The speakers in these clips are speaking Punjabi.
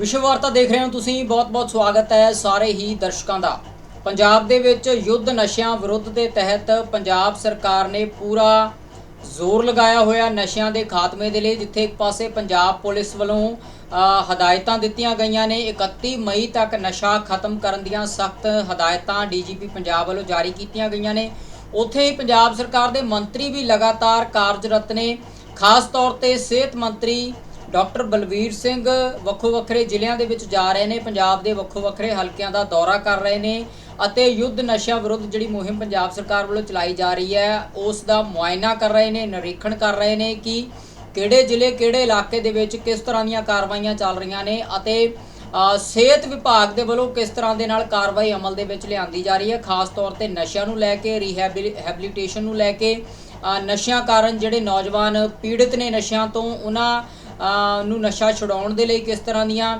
ਵਿਸ਼ਵ ਵਾਰਤਾ ਦੇਖ ਰਹੇ ਹੋ ਤੁਸੀਂ, ਬਹੁਤ-ਬਹੁਤ ਸਵਾਗਤ ਹੈ ਸਾਰੇ ਹੀ ਦਰਸ਼ਕਾਂ ਦਾ। ਪੰਜਾਬ ਦੇ ਵਿੱਚ ਯੁੱਧ ਨਸ਼ਿਆਂ ਵਿਰੁੱਧ ਦੇ ਤਹਿਤ ਪੰਜਾਬ ਸਰਕਾਰ ਨੇ ਪੂਰਾ ਜ਼ੋਰ ਲਗਾਇਆ ਹੋਇਆ ਨਸ਼ਿਆਂ ਦੇ ਖਾਤਮੇ ਦੇ ਲਈ, ਜਿੱਥੇ ਇੱਕ ਪਾਸੇ ਪੰਜਾਬ ਪੁਲਿਸ ਵੱਲੋਂ ਹਦਾਇਤਾਂ ਦਿੱਤੀਆਂ ਗਈਆਂ ਨੇ 31 ਮਈ ਤੱਕ ਨਸ਼ਾ ਖਤਮ ਕਰਨ ਦੀਆਂ ਸਖਤ ਹਦਾਇਤਾਂ ਡੀਜੀਪੀ ਪੰਜਾਬ ਵੱਲੋਂ ਜਾਰੀ ਕੀਤੀਆਂ ਗਈਆਂ ਨੇ। ਉੱਥੇ ਹੀ ਪੰਜਾਬ ਸਰਕਾਰ ਦੇ ਮੰਤਰੀ ਵੀ ਲਗਾਤਾਰ ਕਾਰਜਰਤ ਨੇ, ਖਾਸ ਤੌਰ ਤੇ ਸਿਹਤ ਮੰਤਰੀ ਡਾਕਟਰ ਬਲਵੀਰ ਸਿੰਘ ਵੱਖੋ ਵੱਖਰੇ ਜ਼ਿਲ੍ਹਿਆਂ ਦੇ ਵਿੱਚ ਜਾ ਰਹੇ ਨੇ, ਪੰਜਾਬ ਦੇ ਵੱਖੋ ਵੱਖਰੇ ਹਲਕਿਆਂ ਦਾ ਦੌਰਾ ਕਰ ਰਹੇ ਨੇ ਅਤੇ ਯੁੱਧ ਨਸ਼ਾ ਵਿਰੁੱਧ ਜਿਹੜੀ ਮੁਹਿੰਮ ਪੰਜਾਬ ਸਰਕਾਰ ਵੱਲੋਂ ਚਲਾਈ ਜਾ ਰਹੀ ਹੈ, ਉਸ ਦਾ ਮੁਆਇਨਾ ਕਰ ਰਹੇ ਨੇ, ਨਿਰੀਖਣ ਕਰ ਰਹੇ ਨੇ ਕਿ ਕਿਹੜੇ ਜ਼ਿਲ੍ਹੇ, ਕਿਹੜੇ ਇਲਾਕੇ ਦੇ ਵਿੱਚ ਕਿਸ ਤਰ੍ਹਾਂ ਦੀਆਂ ਕਾਰਵਾਈਆਂ ਚੱਲ ਰਹੀਆਂ ਨੇ ਅਤੇ ਸਿਹਤ ਵਿਭਾਗ ਦੇ ਵੱਲੋਂ ਕਿਸ ਤਰ੍ਹਾਂ ਦੇ ਨਾਲ ਕਾਰਵਾਈ ਅਮਲ ਦੇ ਵਿੱਚ ਲਿਆਂਦੀ ਜਾ ਰਹੀ ਹੈ, ਖਾਸ ਤੌਰ ਤੇ ਨਸ਼ਿਆਂ ਨੂੰ ਲੈ ਕੇ ਰਿਹੈਬਿਲਿਟੇਸ਼ਨ ਨੂੰ ਲੈ ਕੇ ਨਸ਼ਿਆਂ ਕਾਰਨ ਜਿਹੜੇ ਨੌਜਵਾਨ ਪੀੜਿਤ ਨੇ ਨਸ਼ਿਆਂ ਤੋਂ, ਉਹਨਾਂ ਨੂੰ ਨਸ਼ਾ ਛੁਡਾਉਣ ਦੇ ਲਈ ਕਿਸ ਤਰ੍ਹਾਂ ਦੀਆਂ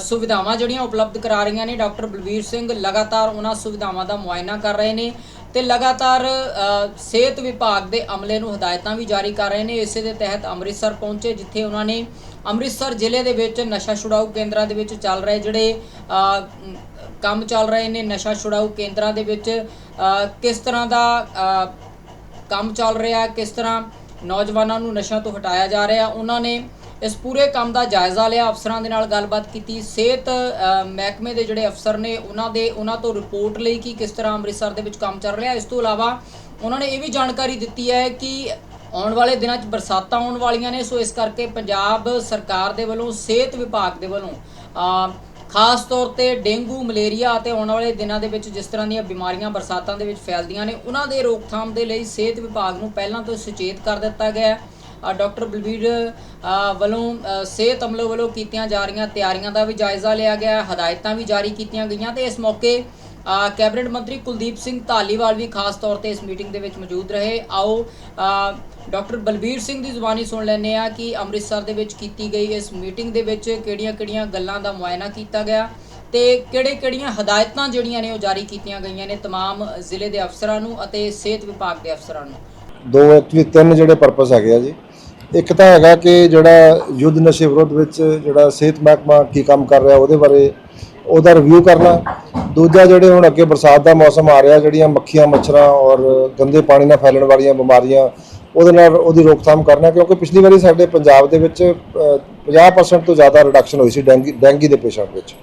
ਸੁਵਿਧਾਵਾਂ ਜਿਹੜੀਆਂ ਉਪਲਬਧ ਕਰਾ ਰਹੀਆਂ ਨੇ, ਡਾਕਟਰ ਬਲਵੀਰ ਸਿੰਘ ਲਗਾਤਾਰ ਉਹਨਾਂ ਸੁਵਿਧਾਵਾਂ ਦਾ ਮੁਆਇਨਾ ਕਰ ਰਹੇ ਨੇ ਤੇ ਲਗਾਤਾਰ ਸਿਹਤ ਵਿਭਾਗ ਦੇ ਅਮਲੇ ਨੂੰ ਹਦਾਇਤਾਂ ਵੀ ਜਾਰੀ ਕਰ ਰਹੇ ਨੇ। ਇਸੇ ਦੇ ਤਹਿਤ ਅੰਮ੍ਰਿਤਸਰ ਪਹੁੰਚੇ, ਜਿੱਥੇ ਉਹਨਾਂ ਨੇ ਅੰਮ੍ਰਿਤਸਰ ਜ਼ਿਲ੍ਹੇ ਦੇ ਵਿੱਚ ਨਸ਼ਾ ਛੁਡਾਊ ਕੇਂਦਰਾਂ ਦੇ ਵਿੱਚ ਚੱਲ ਰਹੇ ਜਿਹੜੇ ਕੰਮ ਚੱਲ ਰਹੇ ਨੇ ਨਸ਼ਾ ਛੁਡਾਊ ਕੇਂਦਰਾਂ ਦੇ ਵਿੱਚ ਕਿਸ ਤਰ੍ਹਾਂ ਦਾ ਕੰਮ ਚੱਲ ਰਿਹਾ, ਕਿਸ ਤਰ੍ਹਾਂ ਨੌਜਵਾਨਾਂ ਨੂੰ ਨਸ਼ਿਆਂ ਤੋਂ ਹਟਾਇਆ ਜਾ ਰਿਹਾ, ਉਹਨਾਂ ਨੇ ਇਸ ਪੂਰੇ ਕੰਮ ਦਾ ਜਾਇਜ਼ਾ ਲਿਆ, ਅਫਸਰਾਂ ਦੇ ਨਾਲ ਗੱਲਬਾਤ ਕੀਤੀ। ਸਿਹਤ ਮਹਿਕਮੇ ਦੇ ਜਿਹੜੇ ਅਫਸਰ ਨੇ, ਉਹਨਾਂ ਦੇ, ਉਹਨਾਂ ਤੋਂ ਰਿਪੋਰਟ ਲਈ ਕਿ ਕਿਸ ਤਰ੍ਹਾਂ ਅੰਮ੍ਰਿਤਸਰ ਦੇ ਵਿੱਚ ਕੰਮ ਚੱਲ ਰਿਹਾ। ਇਸ ਤੋਂ ਇਲਾਵਾ ਉਹਨਾਂ ਨੇ ਇਹ ਵੀ ਜਾਣਕਾਰੀ ਦਿੱਤੀ ਹੈ ਕਿ ਆਉਣ ਵਾਲੇ ਦਿਨਾਂ 'ਚ ਬਰਸਾਤਾਂ ਆਉਣ ਵਾਲੀਆਂ ਨੇ, ਸੋ ਇਸ ਕਰਕੇ ਪੰਜਾਬ ਸਰਕਾਰ ਦੇ ਵੱਲੋਂ, ਸਿਹਤ ਵਿਭਾਗ ਦੇ ਵੱਲੋਂ ਖਾਸ ਤੌਰ ਤੇ ਡੇਂਗੂ, ਮਲੇਰੀਆ ਅਤੇ ਆਉਣ ਵਾਲੇ ਦਿਨਾਂ ਦੇ ਵਿੱਚ ਜਿਸ ਤਰ੍ਹਾਂ ਦੀਆਂ ਬਿਮਾਰੀਆਂ ਬਰਸਾਤਾਂ ਦੇ ਵਿੱਚ ਫੈਲਦੀਆਂ ਨੇ, ਉਹਨਾਂ ਦੇ ਰੋਕਥਾਮ ਦੇ ਲਈ ਸਿਹਤ ਵਿਭਾਗ ਨੂੰ ਪਹਿਲਾਂ ਤੋਂ ਸੁਚੇਤ ਕਰ ਦਿੱਤਾ ਗਿਆ ਹੈ। ਡਾਕਟਰ ਬਲਬੀਰ ਅ, ਵੱਲੋਂ ਅ, ਸਿਹਤ ਅਮਲੇ ਵੱਲੋਂ ਕੀਤੀਆਂ ਜਾ ਰਹੀਆਂ ਤਿਆਰੀਆਂ ਦਾ ਵੀ ਜਾਇਜ਼ਾ ਲਿਆ ਗਿਆ ਹੈ, ਹਦਾਇਤਾਂ ਵੀ ਜਾਰੀ ਕੀਤੀਆਂ ਗਈਆਂ ਤੇ ਇਸ ਮੌਕੇ ਅ, ਕੈਬਨਿਟ ਮੰਤਰੀ ਕੁਲਦੀਪ ਸਿੰਘ ਧਾਲੀਵਾਲ ਵੀ ਖਾਸ ਤੌਰ ਤੇ ਇਸ ਮੀਟਿੰਗ ਦੇ ਵਿੱਚ ਮੌਜੂਦ ਰਹੇ ਆਓ ਅ, ਡਾਕਟਰ ਬਲਬੀਰ ਸਿੰਘ ਦੀ ਜ਼ੁਬਾਨੀ ਸੁਣ ਲੈਂਦੇ ਆ ਕਿ ਅੰਮ੍ਰਿਤਸਰ ਦੇ ਵਿੱਚ ਕੀਤੀ ਗਈ ਇਸ ਮੀਟਿੰਗ ਦੇ ਵਿੱਚ ਕਿਹੜੀਆਂ-ਕਿਹੜੀਆਂ ਗੱਲਾਂ ਦਾ ਮੁਆਇਨਾ ਕੀਤਾ ਗਿਆ ਤੇ ਕਿਹੜੇ-ਕਿਹੜੀਆਂ ਹਦਾਇਤਾਂ ਜਿਹੜੀਆਂ ਨੇ ਉਹ ਜਾਰੀ ਕੀਤੀਆਂ ਗਈਆਂ ਨੇ तमाम ਜ਼ਿਲ੍ਹੇ ਦੇ ਅਫਸਰਾਂ ਨੂੰ ਅਤੇ ਸਿਹਤ ਵਿਭਾਗ ਦੇ ਅਫਸਰਾਂ ਨੂੰ ਦੋ ਐਕਚੁਅਲੀ ਤਿੰਨ ਜਿਹੜੇ ਪਰਪਸ ਹੈਗੇ ਆ ਜੀ ਇੱਕ ਤਾਂ ਹੈਗਾ ਕਿ ਜਿਹੜਾ ਯੁੱਧ ਨਸ਼ੇ ਵਿਰੁੱਧ ਵਿੱਚ ਜਿਹੜਾ ਸਿਹਤ ਮਹਿਕਮਾ ਕੀ ਕੰਮ ਕਰ ਰਿਹਾ ਉਹਦੇ ਬਾਰੇ ਉਹਦਾ ਰਿਵਿਊ ਕਰਨਾ। ਦੂਜਾ ਜਿਹੜੇ ਹੁਣ ਅੱਗੇ ਬਰਸਾਤ ਦਾ ਮੌਸਮ ਆ ਰਿਹਾ ਜਿਹੜੀਆਂ ਮੱਖੀਆਂ ਮੱਛਰਾਂ ਔਰ ਗੰਦੇ ਪਾਣੀ ਨਾਲ ਫੈਲਣ ਵਾਲੀਆਂ ਬਿਮਾਰੀਆਂ ਉਹਦੇ ਨਾਲ ਉਹਦੀ ਰੋਕਥਾਮ ਕਰਨਾ ਕਿਉਂਕਿ ਪਿਛਲੀ ਵਾਰੀ ਸਾਡੇ ਪੰਜਾਬ ਦੇ ਵਿੱਚ ਅ, 50% ਤੋਂ ਜ਼ਿਆਦਾ ਰਿਡਕਸ਼ਨ ਹੋਈ ਸੀ ਡੈਂਗੀ ਡੈਂਗੀ ਦੇ ਪੇਸ਼ੈਂਟ ਵਿੱਚ।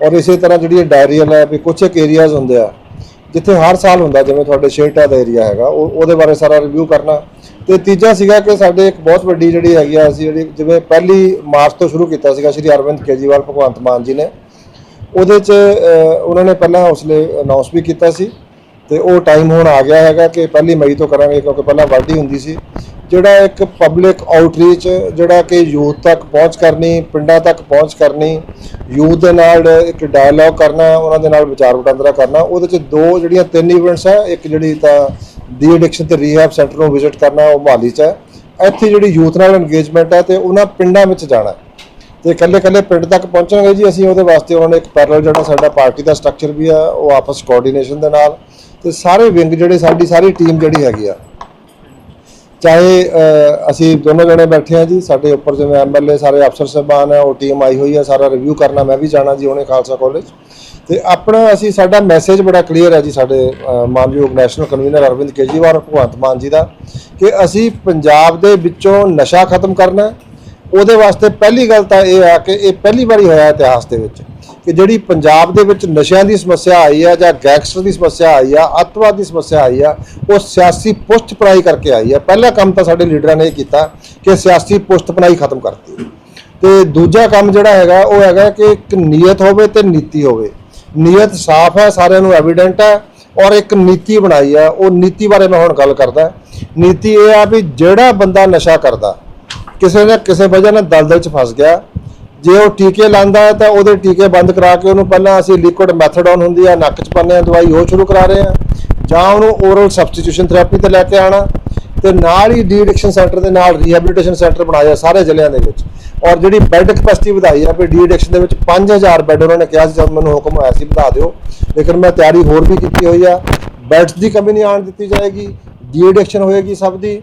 ਔਰ ਇਸੇ ਤਰ੍ਹਾਂ ਜਿਹੜੀ ਡਾਇਰੀਅਲ ਹੈ ਵੀ ਕੁਝ ਇੱਕ ਏਰੀਆਜ਼ ਹੁੰਦੇ ਆ ਜਿੱਥੇ ਹਰ ਸਾਲ ਹੁੰਦਾ, ਜਿਵੇਂ ਤੁਹਾਡੇ ਸ਼ੇਰਟਾ ਦਾ ਏਰੀਆ ਹੈਗਾ, ਉਹ ਉਹਦੇ ਬਾਰੇ ਸਾਰਾ ਰਿਵਿਊ ਕਰਨਾ। ਤੇ ਤੀਜਾ ਸੀਗਾ ਕਿ ਸਾਡੇ ਇੱਕ ਬਹੁਤ ਵੱਡੀ ਜਿਹੜੀ ਹੈਗੀ ਆ, ਅਸੀਂ ਜਿਹੜੀ ਜਿਵੇਂ ਪਹਿਲੀ ਮਾਰਚ ਤੋਂ ਸ਼ੁਰੂ ਕੀਤਾ ਸੀਗਾ, ਸ਼੍ਰੀ ਅਰਵਿੰਦ ਕੇਜਰੀਵਾਲ, ਭਗਵੰਤ ਮਾਨ ਜੀ ਨੇ। ਉਹਦੇ ਚ ਉਹਨਾਂ ਨੇ ਪਹਿਲਾਂ ਹੌਸਲੇ ਅਨਾਉਂਸ ਵੀ ਕੀਤਾ ਸੀ। ਤੇ ਉਹ ਟਾਈਮ ਹੁਣ ਆ ਗਿਆ ਹੈਗਾ ਕਿ ਪਹਿਲੀ ਮਈ ਤੋਂ ਕਰਾਂਗੇ, ਕਿਉਂਕਿ ਪਹਿਲਾਂ ਵਾਢੀ ਹੁੰਦੀ ਸੀ। ਜਿਹੜਾ ਇੱਕ ਪਬਲਿਕ ਆਊਟਰੀਚ ਜਿਹੜਾ ਕਿ ਯੂਥ ਤੱਕ ਪਹੁੰਚ ਕਰਨੀ, ਪਿੰਡਾਂ ਤੱਕ ਪਹੁੰਚ ਕਰਨੀ, ਯੂਥ ਦੇ ਨਾਲ ਇੱਕ ਡਾਇਲੌਗ ਕਰਨਾ, ਉਹਨਾਂ ਦੇ ਨਾਲ ਵਿਚਾਰ ਵਟਾਂਦਰਾ ਕਰਨਾ, ਉਹਦੇ ਚ ਦੋ ਜਿਹੜੀਆਂ ਤਿੰਨ ਇਵੈਂਟਸ ਆ, ਇੱਕ ਜਿਹੜੀ ਤਾਂ ਦੀ ਐਡਿਕਸ਼ਨ ਤੇ ਰੀਹੈਬ ਸੈਂਟਰ ਨੂੰ ਵਿਜ਼ਿਟ ਕਰਨਾ, ਉਹ ਮਹਾਲੀ ਚ ਹੈ ਇੱਥੇ ਜਿਹੜੀ ਯੂਥ ਨਾਲ ਇੰਗੇਜਮੈਂਟ ਹੈ ਤੇ ਉਹਨਾਂ ਪਿੰਡਾਂ ਵਿੱਚ ਜਾਣਾ ਹੈ। ਤੇ ਇਕੱਲੇ ਇਕੱਲੇ ਪਿੰਡ ਤੱਕ ਪਹੁੰਚਣਗੇ ਜੀ, ਅਸੀਂ ਉਹਦੇ ਵਾਸਤੇ ਉਹਨਾਂ ਨੇ ਇੱਕ ਪੈਰਲਲ ਜਿਹੜਾ ਸਾਡਾ ਪਾਰਟੀ ਦਾ ਸਟਰਕਚਰ ਵੀ ਆ, ਉਹ ਆਪਸ ਕੋਆਰਡੀਨੇਸ਼ਨ ਦੇ ਨਾਲ ਤੇ ਸਾਰੇ ਵਿੰਗ ਜਿਹੜੇ ਸਾਡੀ ਸਾਰੀ ਟੀਮ ਜਿਹੜੀ ਹੈਗੀ ਆ ਚਾਹੇ ਅਸੀਂ ਦੋਨੋਂ ਜਣੇ ਬੈਠੇ ਆ ਜੀ, ਸਾਡੇ ਉੱਪਰ ਜਿਵੇਂ ਐਮਐਲਏ ਸਾਰੇ ਅਫਸਰ ਸਾਹਿਬਾਨ ਆ ਉਹ ਟੀਮ ਆਈ ਹੋਈ ਆ ਸਾਰਾ ਰਿਵਿਊ ਕਰਨਾ, ਮੈਂ ਵੀ ਜਾਣਾ ਜੀ ਉਹਨੇ ਖਾਲਸਾ ਕਾਲਜ ਤੇ ਆਪਣਾ ਅਸੀਂ, ਸਾਡਾ ਮੈਸੇਜ ਬੜਾ ਕਲੀਅਰ ਹੈ ਜੀ ਸਾਡੇ ਮਾਨਯੋਗ ਨੈਸ਼ਨਲ ਕਨਵੀਨਰ ਅਰਵਿੰਦ ਕੇਜਰੀਵਾਲ ਔਰ ਭਗਵੰਤ ਮਾਨ ਜੀ ਦਾ, ਕਿ ਅਸੀਂ ਪੰਜਾਬ ਦੇ ਵਿੱਚੋਂ ਨਸ਼ਾ ਖਤਮ ਕਰਨਾ ਉਹਦੇ ਵਾਸਤੇ ਪਹਿਲੀ ਗੱਲ ਤਾਂ ਇਹ ਆ ਕਿ ਇਹ ਪਹਿਲੀ ਵਾਰੀ ਹੋਇਆ ਇਤਿਹਾਸ ਦੇ ਵਿੱਚ। ਕਿ ਜਿਹੜੀ ਪੰਜਾਬ ਦੇ ਵਿੱਚ ਨਸ਼ਿਆਂ ਦੀ ਸਮੱਸਿਆ ਆਈ ਆ ਜਾਂ ਗੈਂਗਸਟਰ ਦੀ ਸਮੱਸਿਆ ਆਈ ਆ, ਅੱਤਵਾਦ ਦੀ ਸਮੱਸਿਆ ਆਈ ਆ, ਉਹ ਸਿਆਸੀ ਪੁਸ਼ਤਪਨਾਈ ਕਰਕੇ ਆਈ ਆ। ਪਹਿਲਾ ਕੰਮ ਤਾਂ ਸਾਡੇ ਲੀਡਰਾਂ ਨੇ ਇਹ ਕੀਤਾ ਕਿ ਸਿਆਸੀ ਪੁਸ਼ਤਪਨਾਈ ਖਤਮ ਕਰਤੀ। ਤੇ ਦੂਜਾ ਕੰਮ ਜਿਹੜਾ ਹੈਗਾ, ਉਹ ਹੈਗਾ ਕਿ ਇੱਕ ਨੀਅਤ ਹੋਵੇ ਤੇ ਨੀਤੀ ਹੋਵੇ। ਨੀਅਤ ਸਾਫ਼ ਹੈ, ਸਾਰਿਆਂ ਨੂੰ ਐਵੀਡੈਂਟ ਹੈ ਔਰ ਇੱਕ ਨੀਤੀ ਬਣਾਈ ਆ। ਉਹ ਨੀਤੀ ਬਾਰੇ ਮੈਂ ਹੁਣ ਗੱਲ ਕਰਦਾ। ਨੀਤੀ ਇਹ ਆ ਵੀ ਜਿਹੜਾ ਬੰਦਾ ਨਸ਼ਾ ਕਰਦਾ, ਕਿਸੇ ਨਾ ਕਿਸੇ ਵਜ੍ਹਾ ਨਾਲ ਦਲਦਲ 'ਚ ਫਸ ਗਿਆ ਜੇ ਉਹ ਟੀਕੇ ਲਾਂਦਾ ਹੈ ਤਾਂ ਉਹਦੇ ਟੀਕੇ ਬੰਦ ਕਰਾ ਕੇ ਉਹਨੂੰ ਪਹਿਲਾਂ ਅਸੀਂ ਲਿਕੁਇਡ ਮੈਥਡੋਨ ਹੁੰਦੀ ਆ, ਨੱਕ 'ਚ ਪਾਉਂਦੇ ਆ ਦਵਾਈ ਉਹ ਸ਼ੁਰੂ ਕਰਾ ਰਹੇ ਆ ਜਾਂ ਉਹਨੂੰ ਓਰਲ ਸਬਸਟੀਟਿਊਸ਼ਨ ਥੈਰੇਪੀ ਤੇ ਲੈ ਕੇ ਆਣਾ ਤੇ ਨਾਲ ਹੀ ਡੀ ਐਡਿਕਸ਼ਨ ਸੈਂਟਰ ਦੇ ਨਾਲ ਰੀਹੈਬਿਲਿਟੇਸ਼ਨ ਸੈਂਟਰ ਬਣਾਇਆ ਸਾਰੇ ਜ਼ਿਲ੍ਹਿਆਂ ਦੇ ਵਿੱਚ। ਔਰ ਜਿਹੜੀ ਬੈੱਡ ਕਪੈਸਿਟੀ ਵਧਾਈ ਆ, ਵੀ ਡੀ ਐਡਿਕਸ਼ਨ ਦੇ ਵਿੱਚ 5000 ਬੈੱਡ ਉਹਨਾਂ ਨੇ ਕਿਹਾ ਸੀ ਜਦ ਮੈਨੂੰ ਹੁਕਮ ਆਇਆ ਸੀ, ਵਧਾ ਦਿਓ। ਲੇਕਿਨ ਮੈਂ ਤਿਆਰੀ ਹੋਰ ਵੀ ਕੀਤੀ ਹੋਈ ਆ। ਬੈੱਡਸ ਦੀ ਕਮੀ ਨਹੀਂ ਆਉਣ ਦਿੱਤੀ ਜਾਏਗੀ ਡੀ ਐਡਿਕਸ਼ਨ ਹੋਏਗੀ ਸਭ ਦੀ।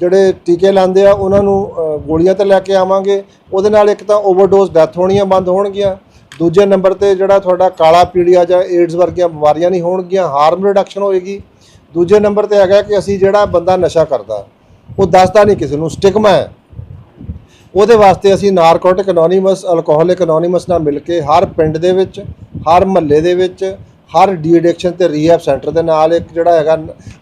ਜਿਹੜੇ ਟੀਕੇ ਲਾਉਂਦੇ ਆ, ਉਹਨਾਂ ਨੂੰ ਗੋਲੀਆਂ ਤੇ ਲੈ ਕੇ ਆਵਾਂਗੇ। ਉਹਦੇ ਨਾਲ ਇੱਕ ਤਾਂ ਓਵਰਡੋਜ਼ ਡੈਥ ਹੋਣੀਆਂ ਬੰਦ ਹੋਣਗੀਆਂ। ਦੂਜੇ ਨੰਬਰ ਤੇ ਜਿਹੜਾ ਤੁਹਾਡਾ ਕਾਲਾ ਪੀੜੀਆ ਜਾਂ ਏਡਜ਼ ਵਰਗੀਆਂ ਬਿਮਾਰੀਆਂ ਨਹੀਂ ਹੋਣਗੀਆਂ, ਹਾਰਮ ਰਿਡਕਸ਼ਨ ਹੋਏਗੀ। ਦੂਜੇ ਨੰਬਰ ਤੇ ਹੈਗਾ ਕਿ ਅਸੀਂ ਜਿਹੜਾ ਬੰਦਾ ਨਸ਼ਾ ਕਰਦਾ, ਉਹ ਦੱਸਦਾ ਨਹੀਂ ਕਿਸੇ ਨੂੰ ਸਟਿਗਮਾ ਹੈ। ਉਹਦੇ ਵਾਸਤੇ ਅਸੀਂ ਨਾਰਕੋਟਿਕ ਅਨੋਨਿਮਸ ਅਲਕੋਹਲਿਕ ਅਨੋਨਿਮਸ ਨਾਲ ਮਿਲ ਕੇ ਹਰ ਪਿੰਡ ਦੇ ਵਿੱਚ, ਹਰ ਮਹੱਲੇ ਦੇ ਵਿੱਚ ਹਰ ਡੀ ਐਡਿਕਸ਼ਨ ਤੇ ਰੀਹੈਬ ਸੈਂਟਰ ਦੇ ਨਾਲ ਇੱਕ ਜਿਹੜਾ ਹੈਗਾ,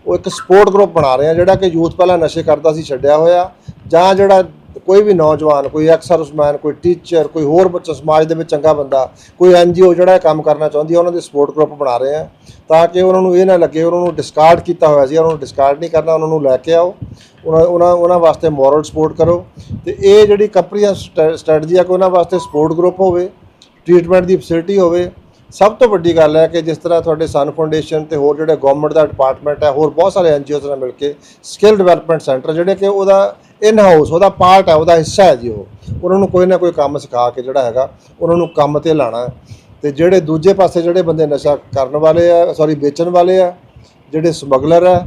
ਉਹ ਇੱਕ ਸਪੋਰਟ ਗਰੁੱਪ ਬਣਾ ਰਹੇ ਆ, ਜਿਹੜਾ ਕਿ ਯੂਥ ਪਹਿਲਾਂ ਨਸ਼ੇ ਕਰਦਾ ਸੀ, ਛੱਡਿਆ ਹੋਇਆ। ਜਾਂ ਜਿਹੜਾ ਕੋਈ ਵੀ ਨੌਜਵਾਨ, ਕੋਈ ਐਕਸਰਸਮੈਨ ਕੋਈ ਟੀਚਰ ਕੋਈ ਹੋਰ ਬੱਚਾ, ਸਮਾਜ ਦੇ ਵਿੱਚ ਚੰਗਾ ਬੰਦਾ, ਕੋਈ ਐਨਜੀਓ ਜਿਹੜਾ ਇਹ ਕੰਮ ਕਰਨਾ ਚਾਹੁੰਦੀ ਹੈ ਉਹਨਾਂ ਦੇ ਸਪੋਰਟ ਗਰੁੱਪ ਬਣਾ ਰਹੇ ਆ। ਤਾਂ ਕਿ ਉਹਨਾਂ ਨੂੰ ਇਹ ਨਾ ਲੱਗੇ, ਉਹਨਾਂ ਨੂੰ ਡਿਸਕਾਰਡ ਕੀਤਾ ਹੋਇਆ ਸੀ, ਉਹਨਾਂ ਨੂੰ ਡਿਸਕਾਰਡ ਨਹੀਂ ਕਰਨਾ, ਉਹਨਾਂ ਨੂੰ ਲੈ ਕੇ ਆਓ। ਉਹਨਾਂ ਉਹਨਾਂ ਉਹਨਾਂ ਵਾਸਤੇ ਮੋਰਲ ਸਪੋਰਟ ਕਰੋ। ਤੇ ਇਹ ਜਿਹੜੀ ਕੰਪਨੀਆਂ ਸਟ੍ਰੈਟਜੀ ਆ, ਕਿ ਉਹਨਾਂ ਵਾਸਤੇ ਸਪੋਰਟ ਗਰੁੱਪ ਹੋਵੇ ਟ੍ਰੀਟਮੈਂਟ ਦੀ ਫੈਸਿਲਿਟੀ ਹੋਵੇ ਸਭ ਤੋਂ ਵੱਡੀ ਗੱਲ ਹੈ ਕਿ ਜਿਸ ਤਰ੍ਹਾਂ ਤੁਹਾਡੇ ਸਨ ਫਾਊਂਡੇਸ਼ਨ ਤੇ ਹੋਰ ਜਿਹੜੇ ਗਵਰਨਮੈਂਟ ਦਾ ਡਿਪਾਰਟਮੈਂਟ ਹੈ, ਹੋਰ ਬਹੁਤ ਸਾਰੇ ਐਨਜੀਓਜ਼ ਨਾਲ ਮਿਲ ਕੇ ਸਕਿੱਲ ਡਿਵੈਲਪਮੈਂਟ ਸੈਂਟਰ ਜਿਹੜੇ ਕਿ ਉਹਦਾ ਇਨ ਹਾਊਸ ਉਹਦਾ ਪਾਰਟ ਹੈ, ਉਹਦਾ ਹਿੱਸਾ ਹੈ ਜੀ ਉਹ। ਉਹਨਾਂ ਨੂੰ ਕੋਈ ਨਾ ਕੋਈ ਕੰਮ ਸਿਖਾ ਕੇ ਜਿਹੜਾ ਹੈਗਾ, ਉਹਨਾਂ ਨੂੰ ਕੰਮ ਤੇ ਲਾਣਾ ਹੈ। ਤੇ ਜਿਹੜੇ ਦੂਜੇ ਪਾਸੇ ਜਿਹੜੇ ਬੰਦੇ ਨਸ਼ਾ ਕਰਨ ਵਾਲੇ ਆ ਸੌਰੀ ਵੇਚਣ ਵਾਲੇ ਆ, ਜਿਹੜੇ ਸਮਗਲਰ ਆ,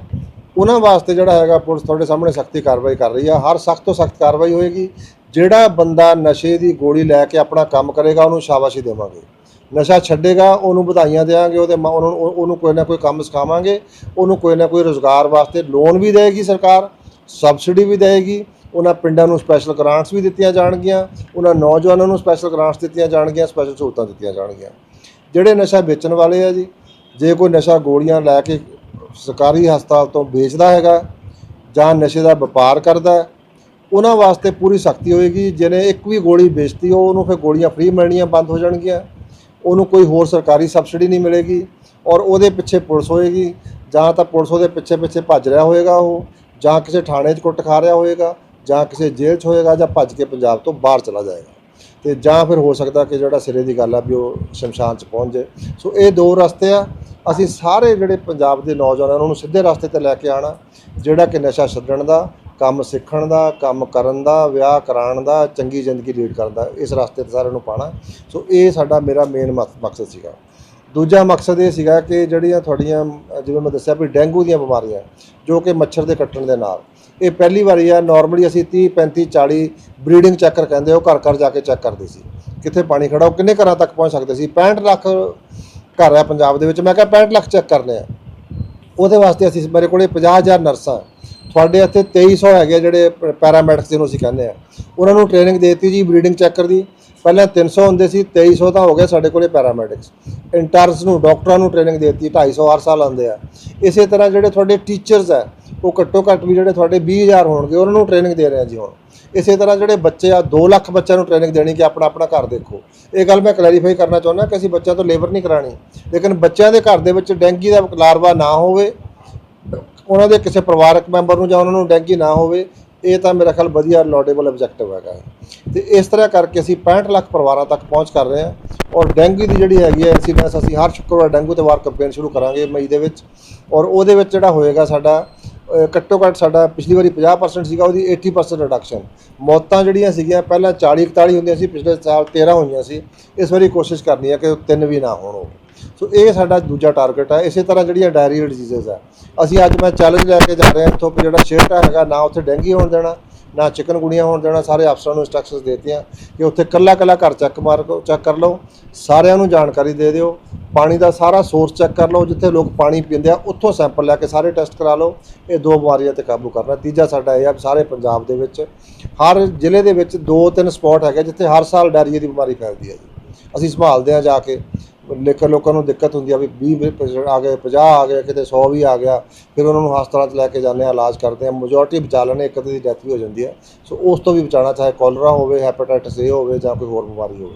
ਉਹਨਾਂ ਵਾਸਤੇ ਜਿਹੜਾ ਹੈਗਾ ਪੁਲਿਸ ਤੁਹਾਡੇ ਸਾਹਮਣੇ ਸਖਤੀ ਕਾਰਵਾਈ ਕਰ ਰਹੀ ਆ। ਹਰ ਸਖਤ ਤੋਂ ਸਖਤ ਕਾਰਵਾਈ ਹੋਏਗੀ। ਜਿਹੜਾ ਬੰਦਾ ਨਸ਼ੇ ਦੀ ਗੋਲੀ ਲੈ ਕੇ ਆਪਣਾ ਕੰਮ ਕਰੇਗਾ, ਉਹਨੂੰ ਸ਼ਾਬਾਸ਼ੀ ਦੇਵਾਂਗੇ। ਨਸ਼ਾ ਛੱਡੇਗਾ, ਉਹਨੂੰ ਵਧਾਈਆਂ ਦੇਵਾਂਗੇ ਉਹਦੇ ਮ- ਉਹਨਾਂ ਉਹਨੂੰ ਕੋਈ ਨਾ ਕੋਈ ਕੰਮ ਸਿਖਾਵਾਂਗੇ, ਉਹਨੂੰ ਕੋਈ ਨਾ ਕੋਈ ਰੋਜ਼ਗਾਰ ਵਾਸਤੇ ਲੋਨ ਵੀ ਦੇਗੀ ਸਰਕਾਰ, ਸਬਸਿਡੀ ਵੀ ਦੇਗੀ ਉਹਨਾਂ ਪਿੰਡਾਂ ਨੂੰ ਸਪੈਸ਼ਲ ਗ੍ਰਾਂਟਸ ਵੀ ਦਿੱਤੀਆਂ ਜਾਣਗੀਆਂ, ਉਹਨਾਂ ਨੌਜਵਾਨਾਂ ਨੂੰ ਸਪੈਸ਼ਲ ਗ੍ਰਾਂਟਸ ਦਿੱਤੀਆਂ ਜਾਣਗੀਆਂ ਸਪੈਸ਼ਲ ਸਹੂਲਤਾਂ ਦਿੱਤੀਆਂ ਜਾਣਗੀਆਂ। ਜਿਹੜੇ ਨਸ਼ਾ ਵੇਚਣ ਵਾਲੇ ਆ ਜੀ, ਜੇ ਕੋਈ ਨਸ਼ਾ ਗੋਲੀਆਂ ਲੈ ਕੇ ਸਰਕਾਰੀ ਹਸਪਤਾਲ ਤੋਂ ਵੇਚਦਾ ਹੈਗਾ, ਜਾਂ ਨਸ਼ੇ ਦਾ ਵਪਾਰ ਕਰਦਾ, ਉਹਨਾਂ ਵਾਸਤੇ ਪੂਰੀ ਸਖਤੀ ਹੋਏਗੀ, ਜਿਹਨੇ ਇੱਕ ਵੀ ਗੋਲੀ ਵੇਚਤੀ, ਉਹ ਉਹਨੂੰ ਫਿਰ ਗੋਲੀਆਂ ਫ੍ਰੀ ਮਿਲਣੀਆਂ ਬੰਦ ਹੋ ਜਾਣਗੀਆਂ। ਉਹਨੂੰ ਕੋਈ ਹੋਰ ਸਰਕਾਰੀ ਸਬਸਿਡੀ ਨਹੀਂ ਮਿਲੇਗੀ ਔਰ ਉਹਦੇ ਪਿੱਛੇ ਪੁਲਿਸ ਹੋਏਗੀ, ਜਾਂ ਤਾਂ ਪੁਲਿਸ ਉਹਦੇ ਪਿੱਛੇ ਪਿੱਛੇ ਭੱਜ ਰਿਹਾ ਹੋਏਗਾ ਉਹ, ਜਾਂ ਕਿਸੇ ਥਾਣੇ 'ਚ ਕੁੱਟ ਖਾ ਰਿਹਾ ਹੋਏਗਾ, ਜਾਂ ਕਿਸੇ ਜੇਲ੍ਹ 'ਚ ਹੋਏਗਾ, ਜਾਂ ਭੱਜ ਕੇ ਪੰਜਾਬ ਤੋਂ ਬਾਹਰ ਚਲਾ ਜਾਏਗਾ। ਤੇ ਜਾਂ ਫਿਰ ਹੋ ਸਕਦਾ ਕਿ ਜਿਹੜਾ ਸਿਰੇ ਦੀ ਗੱਲ ਆ ਵੀ ਉਹ ਸ਼ਮਸ਼ਾਨ 'ਚ ਪਹੁੰਚ ਜਾਏ। ਸੋ ਇਹ ਦੋ ਰਸਤੇ ਆ। ਅਸੀਂ ਸਾਰੇ ਜਿਹੜੇ ਪੰਜਾਬ ਦੇ ਨੌਜਵਾਨਾਂ ਨੂੰ ਸਿੱਧੇ ਰਸਤੇ ਤੇ ਲੈ ਕੇ ਆਣਾ ਜਿਹੜਾ ਕਿ ਨਸ਼ਾ ਛੱਡਣ ਦਾ ਕੰਮ ਸਿੱਖਣ ਦਾ, ਕੰਮ ਕਰਨ ਦਾ, ਵਿਆਹ ਕਰਾਉਣ ਦਾ, ਚੰਗੀ ਜ਼ਿੰਦਗੀ ਲੀਡ ਕਰਨ ਦਾ, ਇਸ ਰਸਤੇ ਤੇ ਸਾਰਿਆਂ ਨੂੰ ਪਾਣਾ ਸੋ ਇਹ ਸਾਡਾ ਮੇਰਾ ਮੇਨ ਮਕਸਦ ਸੀਗਾ। ਦੂਜਾ ਮਕਸਦ ਇਹ ਸੀਗਾ ਕਿ ਜਿਹੜੀਆਂ ਤੁਹਾਡੀਆਂ, ਜਿਵੇਂ ਮੈਂ ਦੱਸਿਆ ਵੀ ਡੈਂਗੂ ਦੀਆਂ ਬਿਮਾਰੀਆਂ, ਜੋ ਕਿ ਮੱਛਰ ਦੇ ਕੱਟਣ ਦੇ ਨਾਲ। ਇਹ ਪਹਿਲੀ ਵਾਰੀ ਆ ਨਾਰਮਲੀ ਅਸੀਂ 30 35 40 ਬਰੀਡਿੰਗ ਚੈੱਕਰ ਕਹਿੰਦੇ ਉਹ ਘਰ ਘਰ ਜਾ ਕੇ ਚੈੱਕ ਕਰਦੇ ਸੀ। ਕਿੱਥੇ ਪਾਣੀ ਖੜਾ, ਉਹ ਕਿੰਨੇ ਘਰਾਂ ਤੱਕ ਪਹੁੰਚ ਸਕਦੇ ਸੀ? 65 ਲੱਖ ਘਰ ਹੈ ਪੰਜਾਬ ਦੇ ਵਿੱਚ। ਮੈਂ ਕਿਹਾ 65 ਲੱਖ ਚੈੱਕ ਕਰਨੇ ਆ ਉਹਦੇ ਵਾਸਤੇ ਅਸੀਂ ਮੇਰੇ ਕੋਲੇ 50000 ਨਰਸਾਂ। ਤੁਹਾਡੇ ਇੱਥੇ 2300 ਹੈਗੇ ਜਿਹੜੇ ਪੈਰਾਮੈਡਿਕਸ ਜਿਹਨੂੰ ਅਸੀਂ ਕਹਿੰਦੇ ਆ। ਉਹਨਾਂ ਨੂੰ ਟ੍ਰੇਨਿੰਗ ਦੇਤੀ ਜੀ ਬਰੀਡਿੰਗ ਚੈੱਕਰ ਦੀ ਪਹਿਲਾਂ 300 ਹੁੰਦੇ ਸੀ 2300 ਤਾਂ ਹੋ ਗਏ ਸਾਡੇ ਕੋਲੇ ਪੈਰਾਮੈਡਿਕਸ ਇੰਟਰਨਸ ਨੂੰ ਡਾਕਟਰਾਂ ਨੂੰ ਟ੍ਰੇਨਿੰਗ ਦੇਤੀ 250 ਹਰ ਸਾਲ ਆਉਂਦੇ ਆ। ਇਸੇ ਤਰ੍ਹਾਂ ਜਿਹੜੇ ਤੁਹਾਡੇ ਟੀਚਰਸ ਆ, ਉਹ ਘੱਟੋ ਘੱਟ ਵੀ ਜਿਹੜੇ ਤੁਹਾਡੇ 20000 ਹੋਣਗੇ, ਉਹਨਾਂ ਨੂੰ ਟ੍ਰੇਨਿੰਗ ਦੇ ਰਹੇ ਆ ਜੀ ਹੁਣ। ਇਸੇ ਤਰ੍ਹਾਂ ਜਿਹੜੇ ਬੱਚੇ ਆ 2 ਲੱਖ ਬੱਚਿਆਂ ਨੂੰ ਟ੍ਰੇਨਿੰਗ ਦੇਣੀ ਕਿ ਆਪਣਾ ਆਪਣਾ ਘਰ ਦੇਖੋ। ਇਹ ਗੱਲ ਮੈਂ ਕਲੈਰੀਫਾਈ ਕਰਨਾ ਚਾਹੁੰਦਾ ਕਿ ਅਸੀਂ ਬੱਚਿਆਂ ਤੋਂ ਲੇਬਰ ਨਹੀਂ ਕਰਾਣੀ ਲੇਕਿਨ ਬੱਚਿਆਂ ਦੇ ਘਰ ਦੇ ਵਿੱਚ ਡੈਂਗੀ ਦਾ ਲਾਰਵਾ ਨਾ ਹੋਵੇ ਉਹਨਾਂ ਦੇ ਕਿਸੇ ਪਰਿਵਾਰਕ ਮੈਂਬਰ ਨੂੰ ਜਾਂ ਉਹਨਾਂ ਨੂੰ ਡੈਂਗੀ ਨਾ ਹੋਵੇ, ਇਹ ਤਾਂ ਮੇਰਾ ਖਿਆਲ ਵਧੀਆ ਲੋਡੇਬਲ ਆਬਜੈਕਟਿਵ ਹੈਗਾ ਤੇ ਇਸ ਤਰ੍ਹਾਂ ਕਰਕੇ ਅਸੀਂ 65 ਲੱਖ ਪਰਿਵਾਰਾਂ ਤੱਕ ਪਹੁੰਚ ਕਰ ਰਹੇ ਹਾਂ ਔਰ ਡੈਂਗੂ ਦੀ ਜਿਹੜੀ ਹੈਗੀ ਹੈ ਇਨਸੀਡੈਂਸ ਅਸੀਂ ਹਰ ਸ਼ੁੱਕਰਵਾਰ ਡੈਂਗੂ ਤੇ ਵਾਰ ਕੰਪੇਨ ਸ਼ੁਰੂ ਕਰਾਂਗੇ ਮਈ ਦੇ ਵਿੱਚ ਔਰ ਉਹਦੇ ਵਿੱਚ ਜਿਹੜਾ ਹੋਏਗਾ ਸਾਡਾ ਘੱਟੋ ਘੱਟ ਸਾਡਾ ਪਿਛਲੀ ਵਾਰੀ 50% ਸੀਗਾ, ਉਹਦੀ 80% ਰਿਡਕਸ਼ਨ ਮੌਤਾਂ ਜਿਹੜੀਆਂ ਸੀਗੀਆਂ, ਪਹਿਲਾਂ 40 41 ਹੁੰਦੀਆਂ ਸੀ, ਪਿਛਲੇ ਸਾਲ 13 ਹੋਈਆਂ ਸੀ। ਇਸ ਵਾਰੀ ਕੋਸ਼ਿਸ਼ ਕਰਨੀ ਹੈ ਕਿ ਉਹ ਤਿੰਨ ਵੀ ਨਾ ਹੋਣ ਉਹ। ਸੋ ਇਹ ਸਾਡਾ ਦੂਜਾ ਟਾਰਗੇਟ ਹੈ ਇਸੇ ਤਰ੍ਹਾਂ ਜਿਹੜੀਆਂ ਡਾਇਰੀਅਲ ਡਿਜ਼ੀਜ਼ਸ ਆ। ਅਸੀਂ ਅੱਜ ਮੈਂ ਚੈਲੰਜ ਲੈ ਕੇ ਜਾ ਰਿਹਾ ਇੱਥੋਂ ਵੀ ਜਿਹੜਾ ਸ਼ਿਫਟ ਹੈਗਾ, ਨਾ ਉੱਥੇ ਡੈਂਗੀ ਹੋਣ ਦੇਣਾ, ਨਾ ਚਿਕਨ ਗੁਣੀਆਂ ਹੋਣ ਦੇਣਾ, ਸਾਰੇ ਅਫਸਰਾਂ ਨੂੰ ਇੰਸਟਰਕਸ਼ਨਸ ਦੇਤੀਆਂ। ਕਿ ਉੱਥੇ ਕੱਲਾ ਕੱਲਾ ਘਰ ਚੈੱਕ ਮਾਰ ਚੈੱਕ ਕਰ ਲਓ। ਸਾਰਿਆਂ ਨੂੰ ਜਾਣਕਾਰੀ ਦੇ ਦਿਓ। ਪਾਣੀ ਦਾ ਸਾਰਾ ਸੋਰਸ ਚੈੱਕ ਕਰ ਲਓ, ਜਿੱਥੇ ਲੋਕ ਪਾਣੀ ਪੀਂਦੇ ਆ, ਉੱਥੋਂ ਸੈਂਪਲ ਲੈ ਕੇ ਸਾਰੇ ਟੈਸਟ ਕਰਾ ਲਓ। ਇਹ ਦੋ ਬਿਮਾਰੀਆਂ ਤੇ ਕਾਬੂ ਕਰਨਾ। ਤੀਜਾ ਸਾਡਾ ਇਹ ਆ ਵੀ ਸਾਰੇ ਪੰਜਾਬ ਦੇ ਵਿੱਚ, ਹਰ ਜ਼ਿਲ੍ਹੇ ਦੇ ਵਿੱਚ ਦੋ ਤਿੰਨ ਸਪੌਟ ਹੈਗੇ, ਜਿੱਥੇ ਹਰ ਸਾਲ ਡਾਇਰੀਆ ਦੀ ਬਿਮਾਰੀ ਫੈਲਦੀ ਹੈ ਜੀ। ਅਸੀਂ ਸੰਭਾਲਦੇ ਆ ਜਾ ਕੇ। ਲੇਕਰ ਲੋਕਾਂ ਨੂੰ ਦਿੱਕਤ ਹੁੰਦੀ ਆ ਵੀ 20 patient ਆ ਗਏ 50 ਆ ਗਏ, ਕਿਤੇ 100 ਵੀ ਆ ਗਿਆ, ਫਿਰ ਉਹਨਾਂ ਨੂੰ ਹਸਪਤਾਲਾਂ 'ਚ ਲੈ ਕੇ ਜਾਂਦੇ ਆ, ਇਲਾਜ ਕਰਦੇ ਆ ਮੈਜੋਰਟੀ ਬਚਾ ਲੈਣੇ ਇੱਕ ਅੱਧੇ ਦੀ ਡੈਥ ਵੀ ਹੋ ਜਾਂਦੀ ਹੈ ਸੋ ਉਸ ਤੋਂ ਵੀ ਬਚਾਉਣਾ ਚਾਹੇ ਕੋਲਰਾ ਹੋਵੇ ਹੈਪੇਟਾਈਟਸ ਏ ਹੋਵੇ ਜਾਂ ਕੋਈ ਹੋਰ ਬਿਮਾਰੀ ਹੋਵੇ।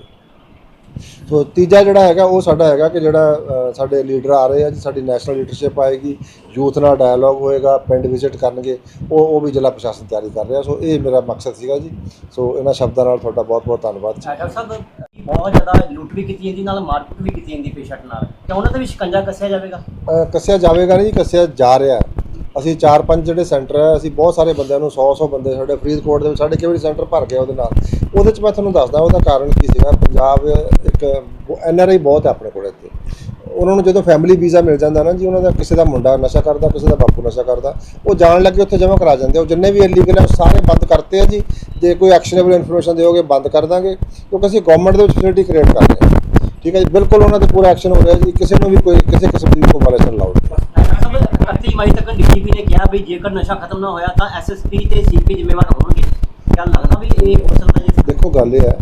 ਸੋ ਤੀਜਾ ਜਿਹੜਾ ਹੈਗਾ ਉਹ ਸਾਡਾ ਹੈਗਾ ਕਿ ਜਿਹੜਾ ਸਾਡੇ ਲੀਡਰ ਆ ਰਹੇ ਆ ਜੀ ਸਾਡੀ ਨੈਸ਼ਨਲ ਲੀਡਰਸ਼ਿਪ ਆਏਗੀ ਯੂਥ ਨਾਲ ਡਾਇਲੋਗ ਹੋਏਗਾ ਪਿੰਡ ਵਿਜ਼ਿਟ ਕਰਨਗੇ ਉਹ ਉਹ ਵੀ ਜ਼ਿਲ੍ਹਾ ਪ੍ਰਸ਼ਾਸਨ ਤਿਆਰੀ ਕਰ ਰਿਹਾ। ਸੋ ਇਹ ਮੇਰਾ ਮਕਸਦ ਸੀਗਾ ਜੀ। ਸੋ ਇਹਨਾਂ ਸ਼ਬਦਾਂ ਨਾਲ ਤੁਹਾਡਾ ਬਹੁਤ ਬਹੁਤ ਧੰਨਵਾਦ ਡਾਕਟਰ ਸਾਹਿਬ ਬਹੁਤ ਜ਼ਿਆਦਾ ਲੁੱਟ ਵੀ ਕੀਤੀ ਜਾਂਦੀ ਨਾਲ ਮਾਰਕੁੱਟ ਵੀ ਕੀਤੀ ਜਾਂਦੀ ਪੇਸ਼ੈਂਟ ਨਾਲ। ਤਾਂ ਉਹਨਾਂ ਦੇ ਵੀ ਸ਼ਿਕੰਜਾ ਕੱਸਿਆ ਜਾਵੇਗਾ? ਕੱਸਿਆ ਜਾਵੇਗਾ ਨਹੀਂ ਜੀ ਕੱਸਿਆ ਜਾ ਰਿਹਾ। ਅਸੀਂ ਚਾਰ ਪੰਜ ਜਿਹੜੇ ਸੈਂਟਰ ਹੈ ਅਸੀਂ ਬਹੁਤ ਸਾਰੇ ਬੰਦਿਆਂ ਨੂੰ 100 100 ਬੰਦੇ ਸਾਡੇ ਫਰੀਦਕੋਟ ਦੇ ਵਿੱਚ, ਸਾਡੇ ਕਈ ਸੈਂਟਰ ਭਰ ਗਿਆ ਉਹਦੇ ਨਾਲ। ਉਹਦੇ ਚ ਮੈਂ ਤੁਹਾਨੂੰ ਦੱਸਦਾ, ਉਹਦਾ ਕਾਰਨ ਕੀ ਸੀਗਾ, ਪੰਜਾਬ ਇੱਕ ਐਨ ਆਰ ਆਈ ਬਹੁਤ ਹੈ ਆਪਣੇ ਕੋਲ ਇੱਥੇ। ਉਹਨਾਂ ਨੂੰ ਜਦੋਂ ਫੈਮਿਲੀ ਵੀਜ਼ਾ ਮਿਲ ਜਾਂਦਾ ਨਾ ਜੀ, ਉਹਨਾਂ ਦਾ ਕਿਸੇ ਦਾ ਮੁੰਡਾ ਨਸ਼ਾ ਕਰਦਾ, ਕਿਸੇ ਦਾ ਬਾਪੂ ਨਸ਼ਾ ਕਰਦਾ, ਉਹ ਜਾਣ ਲੱਗੇ, ਉੱਥੇ ਜਮ੍ਹਾਂ ਕਰਾ ਜਾਂਦੇ ਉਹ ਜਿੰਨੇ ਵੀ ਇਲੀਗਲ ਹੈ ਉਹ ਸਾਰੇ ਬੰਦ ਕਰਤੇ ਆ ਜੀ। ਜੇ ਕੋਈ ਐਕਸ਼ਨੇਬਲ ਇਨਫੋਰਮੇਸ਼ਨ ਦਿਓਗੇ, ਬੰਦ ਕਰ ਦਾਂਗੇ। ਕਿਉਂਕਿ ਅਸੀਂ ਗਵਰਨਮੈਂਟ ਦੇ ਵਿੱਚ ਫੈਸਿਲਿਟੀ ਕ੍ਰੀਏਟ ਕਰ ਰਹੇ ਹਾਂ ਠੀਕ ਹੈ ਜੀ, ਬਿਲਕੁਲ ਉਹਨਾਂ ਤੇ ਪੂਰਾ ਐਕਸ਼ਨ ਹੋ ਰਿਹਾ ਜੀ। ਕਿਸੇ ਨੂੰ ਵੀ ਕੋਈ, ਕਿਸੇ ਕਿਸਮ ਦੀ ਕੋਈ ਵਾਇਲੇਸ਼ਨ ਲਾਉਡ 31 ਮਈ ਤੱਕ ਡੀਜੀਪੀ ਨੇ ਕਿਹਾ ਵੀ ਜੇਕਰ ਨਸ਼ਾ ਖਤਮ ਨਾ ਹੋਇਆ ਤਾਂ ਐਸਐਸਪੀ ਤੇ ਸੀਪੀ ਜ਼ਿੰਮੇਵਾਰ ਹੋਣਗੇ। ਕਿਆ ਲੱਗਦਾ ਵੀ ਇਹ ਹੋ ਸਕਦਾ ਜੀ ਦੇਖੋ, ਗੱਲ ਇਹ ਹੈ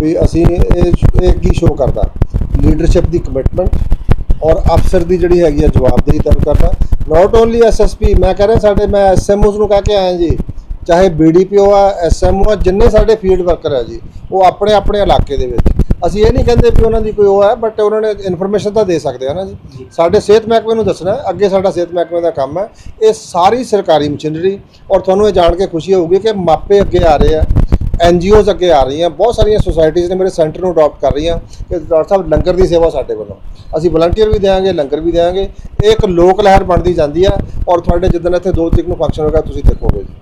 ਵੀ ਅਸੀਂ ਇਹ ਇਹ ਕੀ ਸ਼ੋਅ ਕਰਦਾ? ਲੀਡਰਸ਼ਿਪ ਦੀ ਕਮਿਟਮੈਂਟ ਔਰ ਅਫਸਰ ਦੀ ਜਿਹੜੀ ਹੈਗੀ ਆ ਜਵਾਬਦੇਹੀ ਤੈਅ ਕਰਦਾ ਨਾਟ ਓਨਲੀ ਐਸਐਸਪੀ ਮੈਂ ਕਹ ਰਿਹਾ ਸਾਡੇ ਮੈਂ ਐਸਐਮਓਸ ਨੂੰ ਕਹਿ ਕੇ ਆਇਆ ਜੀ। ਚਾਹੇ ਬੀਡੀਪੀਓ ਆ ਐਸਐਮਓ ਆ, ਜਿੰਨੇ ਸਾਡੇ ਫੀਲਡ ਵਰਕਰ ਆ ਜੀ, ਉਹ ਆਪਣੇ ਆਪਣੇ ਇਲਾਕੇ ਦੇ ਵਿੱਚ ਅਸੀਂ ਇਹ ਨਹੀਂ ਕਹਿੰਦੇ ਵੀ ਉਹਨਾਂ ਦੀ ਕੋਈ ਉਹ ਹੈ ਬਟ ਉਹਨਾਂ ਨੇ ਇਨਫੋਰਮੇਸ਼ਨ ਤਾਂ ਦੇ ਸਕਦੇ ਆ ਨਾ ਜੀ। ਸਾਡੇ ਸਿਹਤ ਮਹਿਕਮੇ ਨੂੰ ਦੱਸਣਾ ਹੈ, ਅੱਗੇ ਸਾਡਾ ਸਿਹਤ ਮਹਿਕਮੇ ਦਾ ਕੰਮ ਹੈ। ਇਹ ਸਾਰੀ ਸਰਕਾਰੀ ਮਸ਼ੀਨਰੀ ਔਰ ਤੁਹਾਨੂੰ ਇਹ ਜਾਣ ਕੇ ਖੁਸ਼ੀ ਹੋਊਗੀ ਕਿ ਮਾਪੇ ਅੱਗੇ ਆ ਰਹੇ ਆ ਐਨਜੀਓਜ਼ ਅੱਗੇ ਆ ਰਹੀਆਂ ਬਹੁਤ ਸਾਰੀਆਂ ਸੁਸਾਇਟੀਜ਼ ਨੇ ਮੇਰੇ ਸੈਂਟਰ ਨੂੰ ਅਡਾਪਟ ਕਰ ਰਹੀਆਂ ਕਿ ਡਾਕਟਰ ਸਾਹਿਬ ਲੰਗਰ ਦੀ ਸੇਵਾ ਸਾਡੇ ਵੱਲੋਂ। ਅਸੀਂ ਵਲੰਟੀਅਰ ਵੀ ਦੇਵਾਂਗੇ ਲੰਗਰ ਵੀ ਦੇਵਾਂਗੇ ਇਹ ਇੱਕ ਲੋਕ ਲਹਿਰ ਬਣਦੀ ਜਾਂਦੀ ਆ ਔਰ ਤੁਹਾਡੇ ਜਿੱਦਣ ਇੱਥੇ ਦੋ ਤਰੀਕ ਨੂੰ ਫੰਕਸ਼ਨ ਹੋਗਾ ਤੁਸੀਂ ਦੇਖੋਗੇ।